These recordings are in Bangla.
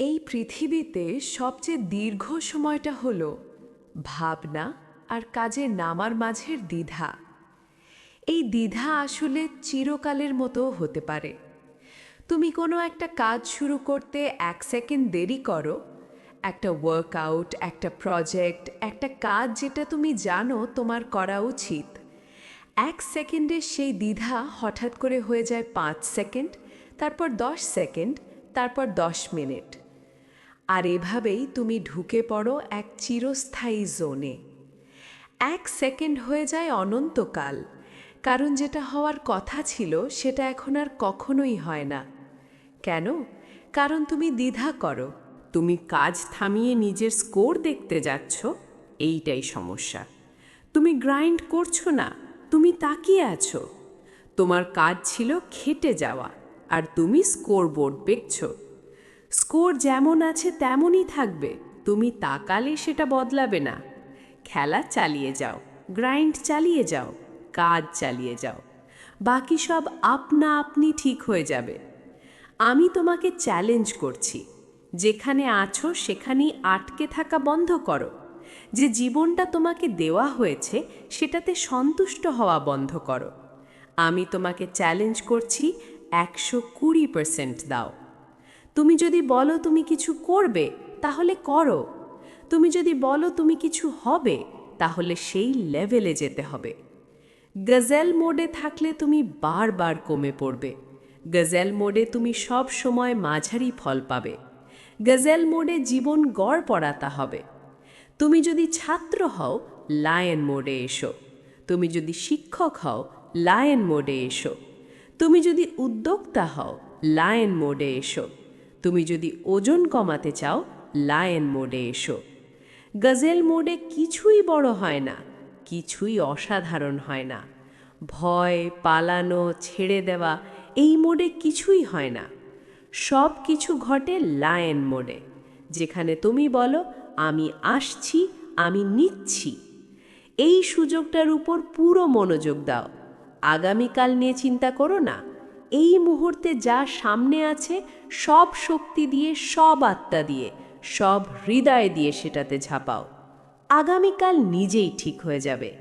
এই পৃথিবীতে সবচেয়ে দীর্ঘ সময়টা হলো ভাবনা আর কাজে নামার মাঝের দ্বিধা। এই দ্বিধা আসলে চিরকালের মতো হতে পারে। তুমি কোনো একটা কাজ শুরু করতে এক সেকেন্ড দেরি করো, একটা ওয়ার্কআউট একটা প্রজেক্ট একটা কাজ যেটা তুমি জানো তোমার করা উচিত। এক সেকেন্ডের সেই দ্বিধা হঠাৎ করে হয়ে যায় পাঁচ সেকেন্ড, তারপর দশ সেকেন্ড, তারপর দশ মিনিট। আর এভাবেই তুমি ঢুকে পড়ো এক চিরস্থায়ী জোনে। এক সেকেন্ড হয়ে যায় অনন্তকাল। কারণ যেটা হওয়ার কথা ছিল, সেটা এখন আর কখনোই হয় না। কেন? কারণ তুমি দ্বিধা করো। তুমি কাজ থামিয়ে নিজের স্কোর দেখতে যাচ্ছ, এইটাই সমস্যা। তুমি গ্রাইন্ড করছ না, তুমি তাকিয়ে আছো। তোমার কাজ ছিল খেটে যাওয়া, আর তুমি স্কোর বোর্ড দেখছ স্কোর যেমন আছে তেমনই থাকবে। তুমি তাকালে সেটা বদলাবে না। খেলা চালিয়ে যাও, গ্রাইন্ড চালিয়ে যাও, কাজ চালিয়ে যাও। বাকি সব আপনা আপনি ঠিক হয়ে যাবে। আমি তোমাকে চ্যালেঞ্জ করছি। যেখানে আছো সেখানেই আটকে থাকা বন্ধ করো। যে জীবনটা তোমাকে দেওয়া হয়েছে সেটাতে সন্তুষ্ট হওয়া বন্ধ করো। আমি তোমাকে চ্যালেঞ্জ করছি একশো কুড়ি পার্সেন্ট দাও। তুমি যদি বলো তুমি কিছু করবে, তাহলে করো। তুমি যদি বলো তুমি কিছু হবে, তাহলে সেই লেভেলে যেতে হবে। গজেল মোডে থাকলে তুমি বারবার কমে পড়বে। গজেল মোডে তুমি সব সময় মাঝারি ফল পাবে। গজেল মোডে জীবন গড় পড়াতা হবে। তুমি যদি ছাত্র হও লায়ন মোডে এসো। তুমি যদি শিক্ষক হও লায়ন মোডে এসো। তুমি যদি উদ্যোক্তা হও লায়ন মোডে এসো। তুমি যদি ওজন কমাতে চাও লায়ন মোডে এসো। গজেল মোডে কিছুই বড় হয় না, কিছুই অসাধারণ হয় না। ভয়, পালানো, ছেড়ে দেওয়া, এই মোডে কিছুই হয় না। সব কিছু ঘটে লায়ন মোডে যেখানে তুমি বলো, আমি আসছি, আমি নিচ্ছি। এই সুযোগটার উপর পুরো মনোযোগ দাও। আগামীকাল নিয়ে চিন্তা করো না। এই মুহূর্তে যা সামনে আছে, সব শক্তি দিয়ে, সব আত্মা দিয়ে, সব হৃদয় দিয়ে সেটাতে ঝাঁপাও। আগামীকাল নিজেই ঠিক হয়ে যাবে।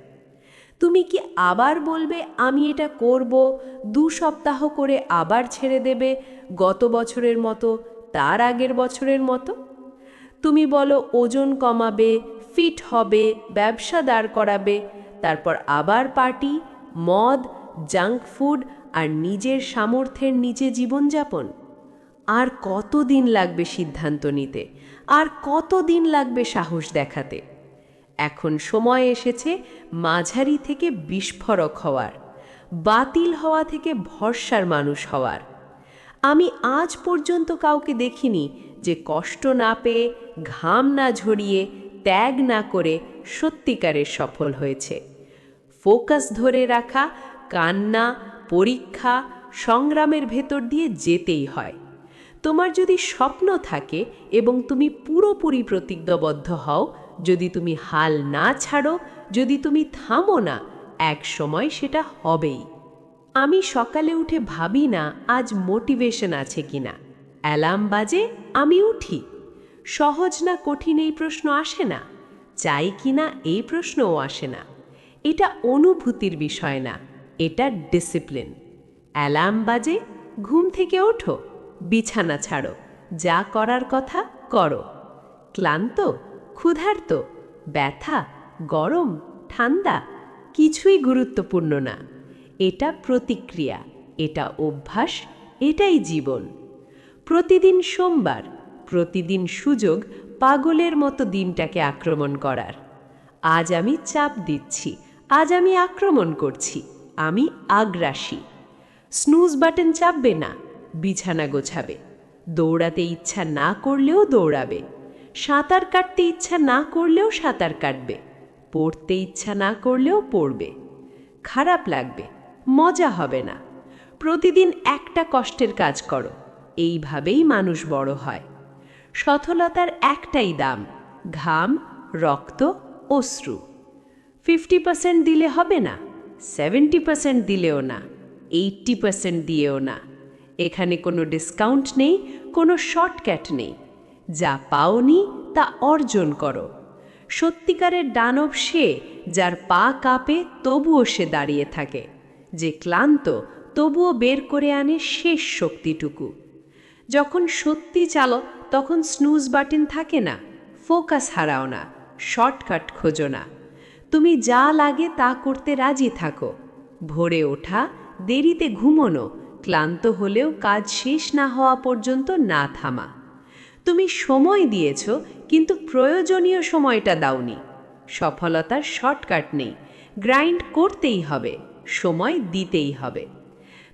তুমি কি আবার বলবে, আমি এটা করব, দু সপ্তাহ করে আবার ছেড়ে দেবে, গত বছরের মতো, তার আগের বছরের মতো তুমি বলো, ওজন কমাবে ফিট হবে, ব্যবসা দাঁড় করাবে, তারপর আবার পার্টি, মদ জাঙ্ক ফুড আর নিজের সামর্থ্যের নিচে জীবনযাপন? আর কতদিন লাগবে সিদ্ধান্ত নিতে? আর কতদিন লাগবে সাহস দেখাতে? এখন সময় এসেছে মাঝারি থেকে বিস্ফোরক হওয়ার, বাতিল হওয়া থেকে ভরসার মানুষ হওয়ার। আমি আজ পর্যন্ত কাউকে দেখিনি যে কষ্ট না পেয়ে, ঘাম না ঝরিয়ে, ত্যাগ না করে সত্যিকারের সফল হয়েছে। ফোকাস ধরে রাখা কান্না, পরীক্ষা, সংগ্রামের ভেতর দিয়ে যেতেই হয়। তোমার যদি স্বপ্ন থাকে এবং তুমি পুরোপুরি প্রতিজ্ঞাবদ্ধ হও, যদি তুমি হাল না ছাড়ো, যদি তুমি থামো না, এক সময় সেটা হবেই। আমি সকালে উঠে ভাবি না আজ মোটিভেশন আছে কিনা। অ্যালার্ম বাজে, আমি উঠি। সহজ না কঠিন এই প্রশ্ন আসে না? চাই কিনা এই প্রশ্নও আসে না। এটা অনুভূতির বিষয় না। এটা ডিসিপ্লিন অ্যালার্ম বাজে, ঘুম থেকে ওঠো, বিছানা ছাড়ো, যা করার কথা করো। ক্লান্ত, ক্ষুধার্ত, ব্যথা, গরম, ঠান্ডা, কিছুই গুরুত্বপূর্ণ না। এটা প্রতিক্রিয়া, এটা অভ্যাস, এটাই জীবন। প্রতিদিন সোমবার, প্রতিদিন সুযোগ, পাগলের মতো দিনটাকে আক্রমণ করার। আজ আমি চাপ দিচ্ছি, আজ আমি আক্রমণ করছি। আমি আগ্রাসী। স্নুজ বাটন চাপবে না, বিছানা গোছাবে। দৌড়াতে ইচ্ছা না করলেও দৌড়াবে। সাঁতার কাটতে ইচ্ছা না করলেও সাঁতার কাটবে। পড়তে ইচ্ছা না করলেও পড়বে। খারাপ লাগবে, মজা হবে না। প্রতিদিন একটা কষ্টের কাজ করো, এইভাবেই মানুষ বড় হয়। সথলতার একটাই দাম, ঘাম, রক্ত, অশ্রু। ফিফটি পার্সেন্ট দিলে হবে না? সেভেন্টি পার্সেন্ট দিলেও না এইট্টি পার্সেন্ট দিয়েও না। এখানে কোনো ডিসকাউন্ট নেই, কোনো শর্টকাট নেই। যা পাওনি তা অর্জন করো। সত্যিকারের দানব সে যার পা কাঁপে তবুও সে দাঁড়িয়ে থাকে। যে ক্লান্ত, তবুও বের করে আনে শেষ শক্তিটুকু। যখন সত্যি চালো, তখন স্নুজ বাটন থাকে না ফোকাস হারাও না শর্টকাট খোঁজো না। তুমি যা লাগে তা করতে রাজি থাকো। ভোরে ওঠা, দেরিতে ঘুমোনো, ক্লান্ত হলেও কাজ শেষ না হওয়া পর্যন্ত না থামা। তুমি সময় দিয়েছ, কিন্তু প্রয়োজনীয় সময়টা দাওনি। সফলতার শর্টকাট নেই, গ্রাইন্ড করতেই হবে, সময় দিতেই হবে।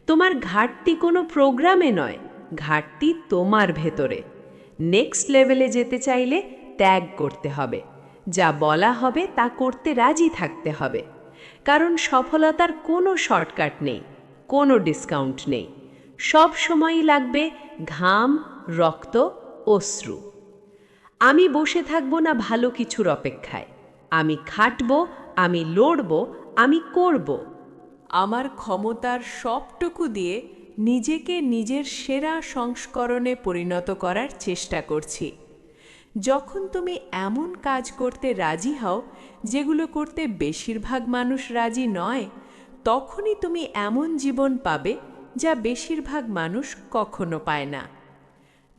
তোমার ঘাটতি কোনো প্রোগ্রামে নয়, ঘাটতি তোমার ভেতরে। নেক্সট লেভেলে যেতে চাইলে ত্যাগ করতে হবে। যা বলা হবে তা করতে রাজি থাকতে হবে। কারণ সফলতার কোনো শর্টকাট নেই, কোনো ডিসকাউন্ট নেই। সব সময়ই লাগবে ঘাম, রক্ত, অশ্রু। আমি বসে থাকব না ভালো কিছুর অপেক্ষায়। আমি খাটব, আমি লড়ব, আমি করব। আমার ক্ষমতার সবটুকু দিয়ে নিজেকে নিজের সেরা সংস্করণে পরিণত করার চেষ্টা করছি। যখন তুমি এমন কাজ করতে রাজি হও, যেগুলো করতে বেশিরভাগ মানুষ রাজি নয়, তখনই তুমি এমন জীবন পাবে যা বেশিরভাগ মানুষ কখনো পায় না।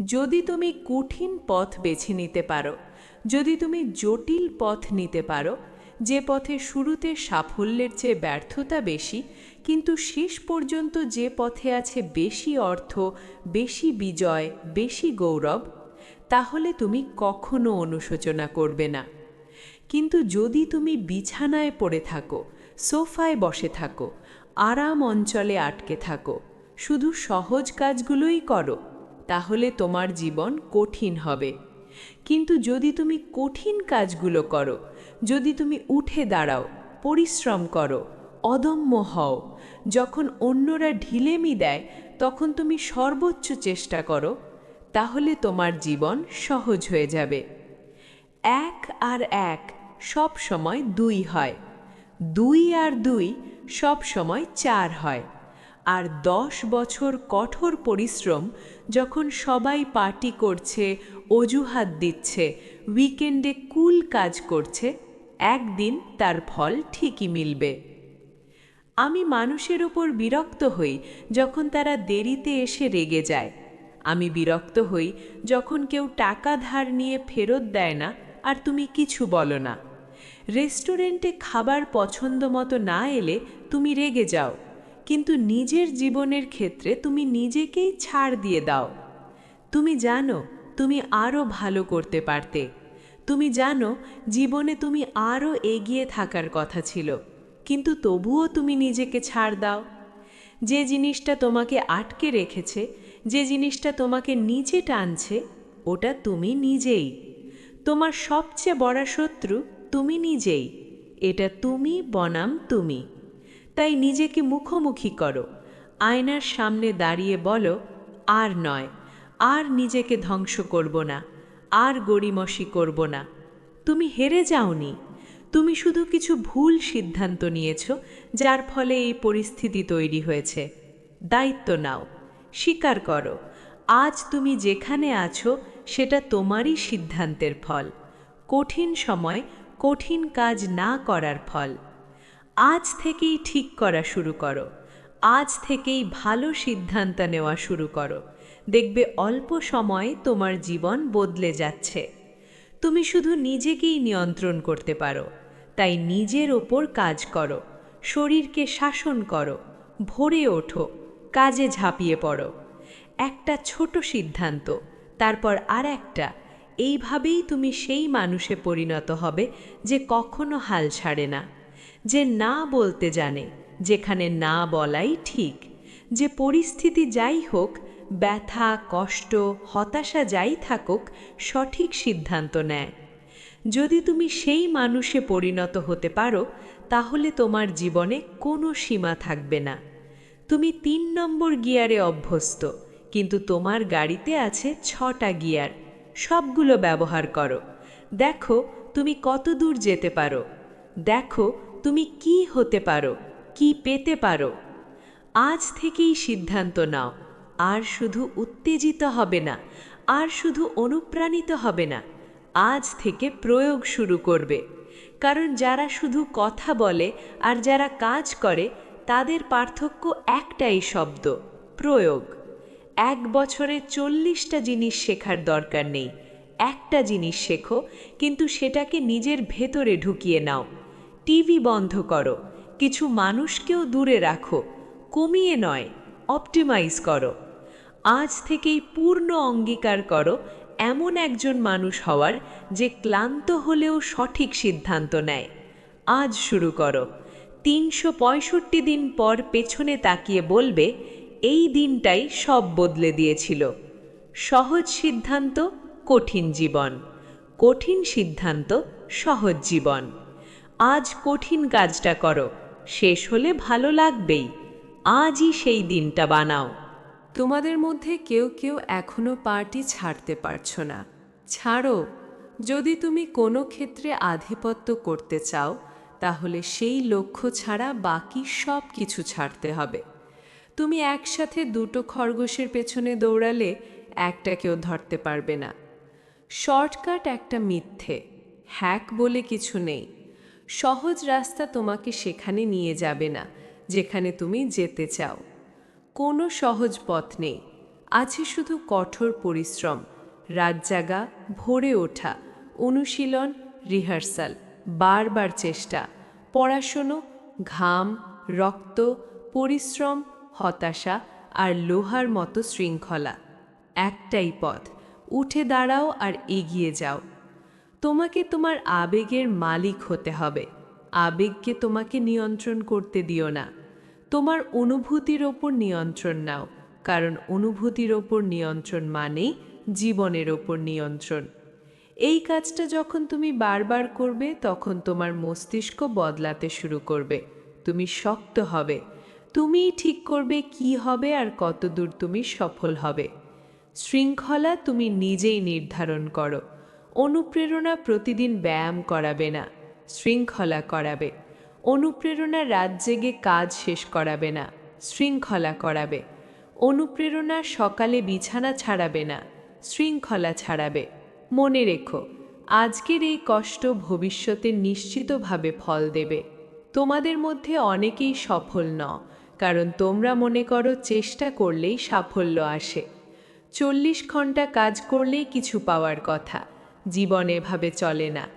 যদি তুমি কঠিন পথ বেছে নিতে পারো, যদি তুমি জটিল পথ নিতে পারো, যে পথে শুরুতে সাফল্যের চেয়ে ব্যর্থতা বেশি, কিন্তু শেষ পর্যন্ত যে পথে আছে বেশি অর্থ, বেশি বিজয়, বেশি গৌরব তাহলে তুমি কখনো অনুশোচনা করবে না। কিন্তু যদি তুমি বিছানায় পড়ে থাকো, সোফায় বসে থাকো, আরাম অঞ্চলে আটকে থাকো, শুধু সহজ কাজগুলোই করো, তাহলে তোমার জীবন কঠিন হবে। কিন্তু যদি তুমি কঠিন কাজগুলো করো, যদি তুমি উঠে দাঁড়াও, পরিশ্রম করো, অদম্য হও, যখন অন্যরা ঢিলেমি দেয়, তখন তুমি সর্বোচ্চ চেষ্টা করো তাহলে তোমার জীবন সহজ হয়ে যাবে। এক আর এক সব সময় দুই হয়। দুই আর দুই সব সময় চার হয়। আর দশ বছর কঠোর পরিশ্রম যখন সবাই পার্টি করছে, অজুহাত দিচ্ছে, উইকেন্ডে কুল কাজ করছে, একদিন তার ফল ঠিকই মিলবে। আমি মানুষের ওপর বিরক্ত হই যখন তারা দেরিতে এসে রেগে যায়। আমি বিরক্ত হই যখন কেউ টাকা ধার নিয়ে ফেরত দেয় না আর তুমি কিছু বলো না। রেস্টুরেন্টে খাবার পছন্দ মতো না এলে তুমি রেগে যাও, কিন্তু নিজের জীবনের ক্ষেত্রে তুমি নিজেকেই ছাড় দিয়ে দাও। তুমি জানো তুমি আরও ভালো করতে পারতে। তুমি জানো জীবনে তুমি আরও এগিয়ে থাকার কথা ছিল, কিন্তু তবুও তুমি নিজেকে ছাড় দাও। যে জিনিসটা তোমাকে আটকে রেখেছে যে জিনিসটা তোমাকে নিচে টানছে, ওটা তুমি নিজেই। তোমার সবচেয়ে বড় শত্রু তুমি নিজেই। এটা তুমি, বনাম তুমি। তাই নিজেকে মুখোমুখি করো। আয়নার সামনে দাঁড়িয়ে বলো, আর নয়। আর নিজেকে ধ্বংস করব না। আর গড়িমসি করব না। তুমি হেরে যাওনি। তুমি শুধু কিছু ভুল সিদ্ধান্ত নিয়েছ, যার ফলে এই পরিস্থিতি তৈরি হয়েছে। দায়িত্ব নাও। স্বীকার করো। আজ তুমি যেখানে আছো, সেটা তোমারই সিদ্ধান্তের ফল। কঠিন সময় কঠিন কাজ না করার ফল। আজ থেকেই ঠিক করা শুরু করো। আজ থেকেই ভালো সিদ্ধান্ত নেওয়া শুরু করো। দেখবে অল্প সময়ে তোমার জীবন বদলে যাচ্ছে। তুমি শুধু নিজেকেই নিয়ন্ত্রণ করতে পারো। তাই নিজের ওপর কাজ করো। শরীরকে শাসন করো। ভরে ওঠো। কাজে ঝাঁপিয়ে পড়ো। একটা ছোট সিদ্ধান্ত, তারপর আর একটা এইভাবেই তুমি সেই মানুষে পরিণত হবে যে কখনো হাল ছাড়ে না। যে না বলতে জানে, যেখানে না বলাই ঠিক। যে পরিস্থিতি যাই হোক, ব্যথা, কষ্ট, হতাশা যাই থাকুক, সঠিক সিদ্ধান্ত নেয়। যদি তুমি সেই মানুষে পরিণত হতে পারো, তাহলে তোমার জীবনে কোনো সীমা থাকবে না। তুমি তিন নম্বর গিয়ারে অভ্যস্ত, কিন্তু তোমার গাড়িতে আছে ছটা গিয়ার। সবগুলো ব্যবহার করো। দেখো, তুমি কত দূর যেতে পারো। দেখো, তুমি কি হতে পারো, কি পেতে পারো। আজ থেকেই সিদ্ধান্ত নাও। আর শুধু উত্তেজিত হবে না, আর শুধু অনুপ্রাণিত হবে না। আজ থেকে প্রয়োগ শুরু করবে। কারণ যারা শুধু কথা বলে আর যারা কাজ করে তাদের পার্থক্য একটাই শব্দ, প্রয়োগ। এক বছরে চল্লিশটা জিনিস শেখার দরকার নেই। একটা জিনিস শেখো, কিন্তু সেটাকে নিজের ভেতরে ঢুকিয়ে নাও। টিভি বন্ধ করো, কিছু মানুষকেও দূরে রাখো, কমিয়ে নয়, অপটিমাইজ করো। আজ থেকেই পূর্ণ অঙ্গীকার করো, এমন একজন মানুষ হওয়ার যে ক্লান্ত হলেও সঠিক সিদ্ধান্ত নেয়। আজ শুরু করো। তিনশো পঁয়ষট্টি দিন পর পেছনে তাকিয়ে বলবে, এই দিনটাই সব বদলে দিয়েছিল। সহজ সিদ্ধান্ত, কঠিন জীবন। কঠিন সিদ্ধান্ত, সহজ জীবন। আজ কঠিন কাজটা করো, শেষ হলে ভালো লাগবেই। আজই সেই দিনটা বানাও। তোমাদের মধ্যে কেউ কেউ এখনও পার্টি ছাড়তে পারছ না। ছাড়ো। যদি তুমি কোনো ক্ষেত্রে আধিপত্য করতে চাও তাহলে সেই লক্ষ্য ছাড়া বাকি সব কিছু ছাড়তে হবে। তুমি একসাথে দুটো খরগোশের পেছনে দৌড়ালে একটা কেউ ধরতে পারবে না। শর্টকাট একটা মিথ্যে, হ্যাক বলে কিছু নেই। সহজ রাস্তা তোমাকে সেখানে নিয়ে যাবে না, যেখানে তুমি যেতে চাও। কোনো সহজ পথ নেই। আছে শুধু কঠোর পরিশ্রম রাত জাগা ভোরে ওঠা, অনুশীলন, রিহার্সাল। বারবার চেষ্টা। পড়াশুনো, ঘাম, রক্ত, পরিশ্রম, হতাশা আর লোহার মতো শৃঙ্খলা। একটাই পথ, উঠে দাঁড়াও আর এগিয়ে যাও। তোমাকে তোমার আবেগের মালিক হতে হবে। আবেগকে তোমাকে নিয়ন্ত্রণ করতে দিও না। তোমার অনুভূতির ওপর নিয়ন্ত্রণ নাও, কারণ অনুভূতির ওপর নিয়ন্ত্রণ মানেই জীবনের ওপর নিয়ন্ত্রণ। এই কাজটা যখন তুমি বারবার করবে, তখন তোমার মস্তিষ্ক বদলাতে শুরু করবে। তুমি শক্ত হবে। তুমিই ঠিক করবে কি হবে আর কতদূর তুমি সফল হবে। শৃঙ্খলা তুমি নিজেই নির্ধারণ করো। অনুপ্রেরণা প্রতিদিন ব্যায়াম করাবে না, শৃঙ্খলা করাবে। অনুপ্রেরণা রাত জেগে কাজ শেষ করাবে না, শৃঙ্খলা করাবে। অনুপ্রেরণা সকালে বিছানা ছাড়াবে না, শৃঙ্খলা ছাড়াবে। মনে রেখো, আজকের এই কষ্ট ভবিষ্যতে নিশ্চিতভাবে ফল দেবে। তোমাদের মধ্যে অনেকেই সফল ন কারণ তোমরা মনে করো চেষ্টা করলেই সাফল্য আসে। চল্লিশ ঘণ্টা কাজ করলেই কিছু পাওয়ার কথা, জীবন এভাবে চলে না।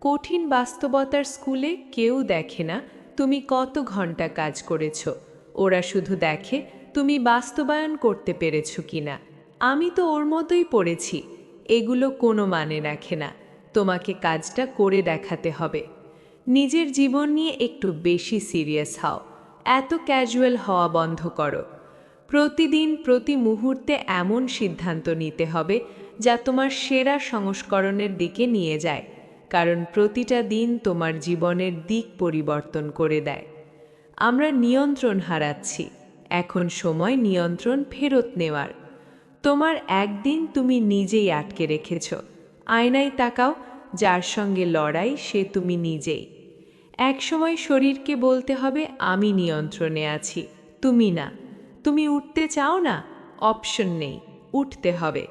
কঠিন বাস্তবতার স্কুলে কেউ দেখে না তুমি কত ঘণ্টা কাজ করেছ, ওরা শুধু দেখে তুমি বাস্তবায়ন করতে পেরেছ কিনা। আমি তো ওর মতোই পড়েছি এগুলো কোনো মানে রাখে না। তোমাকে কাজটা করে দেখাতে হবে। নিজের জীবন নিয়ে একটু বেশি সিরিয়াস হও। এত ক্যাজুয়াল হওয়া বন্ধ করো। প্রতিদিন, প্রতি মুহূর্তে এমন সিদ্ধান্ত নিতে হবে যা তোমার সেরা সংস্করণের দিকে নিয়ে যায়, কারণ প্রতিটা দিন তোমার জীবনের দিক পরিবর্তন করে দেয়। আমরা নিয়ন্ত্রণ হারাচ্ছি। এখন সময় নিয়ন্ত্রণ ফেরত নেওয়ার। তোমার একদিন তুমি নিজেই আটকে রেখেছ। আয়নায় তাকাও, যার সঙ্গে লড়াই সে তুমি নিজেই। একসময় শরীরকে বলতে হবে, আমি নিয়ন্ত্রণে আছি, তুমি না। তুমি উঠতে চাও না? অপশন নেই, উঠতে হবে।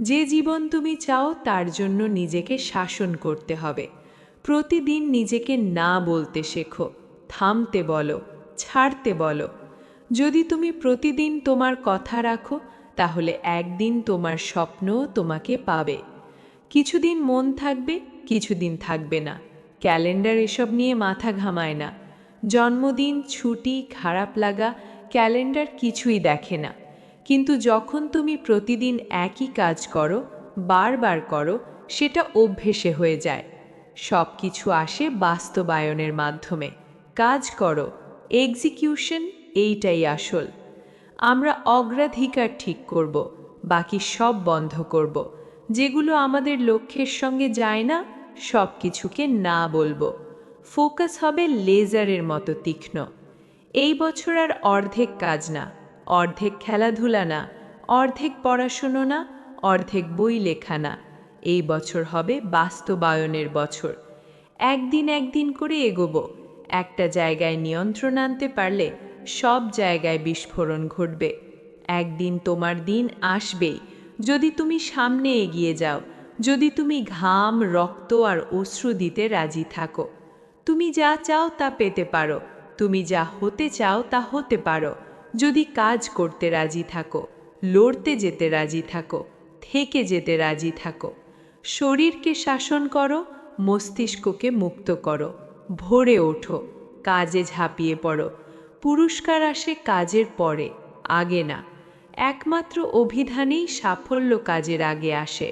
যে জীবন তুমি চাও, তার জন্য নিজেকে শাসন করতে হবে। প্রতিদিন নিজেকে না বলতে শেখো, থামতে বলো, ছাড়তে বলো। যদি তুমি প্রতিদিন তোমার কথা রাখো তাহলে একদিন তোমার স্বপ্নও তোমাকে পাবে। কিছুদিন মন থাকবে, কিছুদিন থাকবে না। ক্যালেন্ডার এসব নিয়ে মাথা ঘামায় না। জন্মদিন, ছুটি, খারাপ লাগা, ক্যালেন্ডার কিছুই দেখে না। কিন্তু যখন তুমি প্রতিদিন একই কাজ করো, বারবার করো, সেটা অভ্যেসে হয়ে যায়। সব কিছু আসে বাস্তবায়নের মাধ্যমে। কাজ করো এক্সিকিউশন এইটাই আসল। আমরা অগ্রাধিকার ঠিক করব, বাকি সব বন্ধ করব। যেগুলো আমাদের লক্ষ্যের সঙ্গে যায় না সব কিছুকে না বলব। ফোকাস হবে লেজারের মতো তীক্ষ্ণ। এই বছর আর অর্ধেক কাজ না, অর্ধেক খেলাধুলা না, অর্ধেক পড়াশুনো না, অর্ধেক বই লেখা না। এই বছর হবে বাস্তবায়নের বছর। একদিন একদিন করে এগোবো, একটা জায়গায় নিয়ন্ত্রণ আনতে পারলে সব জায়গায় বিস্ফোরণ ঘটবে। একদিন তোমার দিন আসবেই। যদি তুমি সামনে এগিয়ে যাও, যদি তুমি ঘাম, রক্ত আর অশ্রু দিতে রাজি থাকো। তুমি যা চাও তা পেতে পারো। তুমি যা হতে চাও তা হতে পারো। যদি কাজ করতে রাজি থাকো, লড়তে যেতে রাজি থাকো, থেকে যেতে রাজি থাকো। শরীরকে শাসন করো, মস্তিষ্ককে মুক্ত করো। ভরে ওঠো, কাজে ঝাঁপিয়ে পড়ো। পুরস্কার আসে কাজের পরে আগে না। একমাত্র অভিধানেই সাফল্য কাজের আগে আসে।